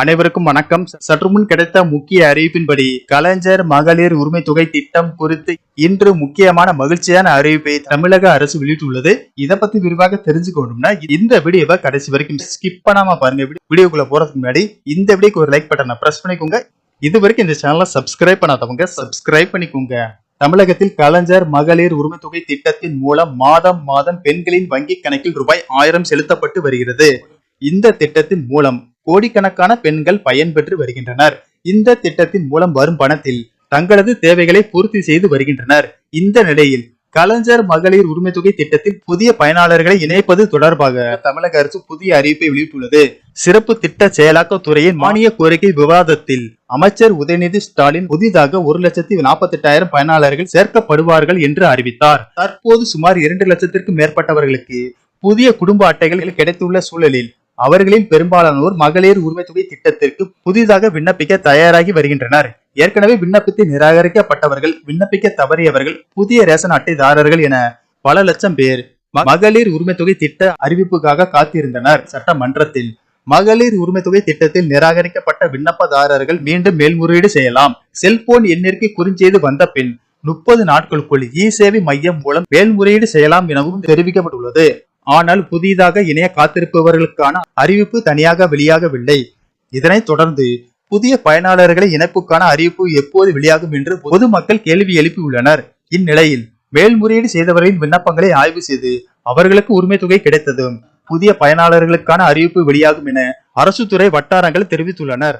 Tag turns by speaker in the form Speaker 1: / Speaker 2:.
Speaker 1: அனைவருக்கும் வணக்கம். சற்று முன் கிடைத்த முக்கிய அறிவிப்பின்படி கலைஞர் மகளிர் உரிமை தொகை திட்டம் குறித்து இன்று முக்கியமான மகிழ்ச்சியான அறிவிப்பை தமிழக அரசு வெளியிட்டுள்ளது. இதை பத்தி விரிவாக தெரிஞ்சுக்கணும்னா இந்த வீடியோவை கடைசி வரைக்கும் ஸ்கிப் பண்ணாம பாருங்க. வீடியோக்குள்ள போறதுக்கு முன்னாடி இந்த வீடியோக்கு ஒரு லைக் பட்டனை பிரஸ் பண்ணிக்கோங்க. இது வரைக்கும் இந்த சேனலை சப்ஸ்கிரைப் பண்ணாதவங்க சப்ஸ்கிரைப் பண்ணிக்கோங்க. தமிழகத்தில் கலைஞர் மகளிர் உரிமை தொகை திட்டத்தின் மூலம் மாதம் மாதம் பெண்களின் வங்கி கணக்கில் ரூபாய் ஆயிரம் செலுத்தப்பட்டு வருகிறது. இந்த திட்டத்தின் மூலம் கோடிக்கணக்கான பெண்கள் பயன்பெற்று வருகின்றனர். இந்த திட்டத்தின் மூலம் வரும் பணத்தில் தங்களது தேவைகளை பூர்த்தி செய்து வருகின்றனர். இந்த நிலையில் கலைஞர் மகளிர் உரிமை தொகை திட்டத்தில் புதிய பயனாளர்களை இணைப்பது தொடர்பாக தமிழக அரசு புதிய அறிவிப்பை வெளியிட்டுள்ளது. சிறப்பு திட்ட செயலாக்க துறையின் மானிய கோரிக்கை விவாதத்தில் அமைச்சர் உதயநிதி ஸ்டாலின் புதிதாக ஒரு லட்சத்தி நாற்பத்தி எட்டாயிரம் பயனாளர்கள் சேர்க்கப்படுவார்கள் என்று அறிவித்தார். தற்போது சுமார் இரண்டு லட்சத்திற்கும் மேற்பட்டவர்களுக்கு புதிய குடும்ப அட்டைகள் கிடைத்துள்ள சூழலில் அவர்களில் பெரும்பாலானோர் மகளிர் உரிமை தொகை திட்டத்திற்கு புதிதாக விண்ணப்பிக்க தயாராகி வருகின்றனர். ஏற்கனவே விண்ணப்பித்து நிராகரிக்கப்பட்டவர்கள் விண்ணப்பிக்க தவறியவர்கள் புதிய ரேஷன் அட்டைதாரர்கள் என பல லட்சம் பேர் மகளிர் உரிமை தொகை திட்ட அறிவிப்புக்காக காத்திருந்தனர். சட்டமன்றத்தில் மகளிர் உரிமை தொகை திட்டத்தில் நிராகரிக்கப்பட்ட விண்ணப்பதாரர்கள் மீண்டும் மேல்முறையீடு செய்யலாம். செல்போன் எண்ணிற்கு குறிஞ்செய்து வந்த பின் முப்பது நாட்களுக்குள் இ சேவை மையம் மூலம் மேல்முறையீடு செய்யலாம் எனவும் தெரிவிக்கப்பட்டுள்ளது. ஆனால் புதிதாக இணைய காத்திருப்பவர்களுக்கான அறிவிப்பு தனியாக வெளியாகவில்லை. இதனைத் தொடர்ந்து புதிய பயனாளர்களை இணைப்புக்கான அறிவிப்பு எப்போது வெளியாகும் என்று பொதுமக்கள் கேள்வி எழுப்பியுள்ளனர். இந்நிலையில் மேல்முறையீடு செய்தவர்களின் விண்ணப்பங்களை ஆய்வு செய்து அவர்களுக்கு உரிமை தொகை கிடைத்ததும் புதிய பயனாளர்களுக்கான அறிவிப்பு வெளியாகும் என அரசு துறை வட்டாரங்கள் தெரிவித்துள்ளனர்.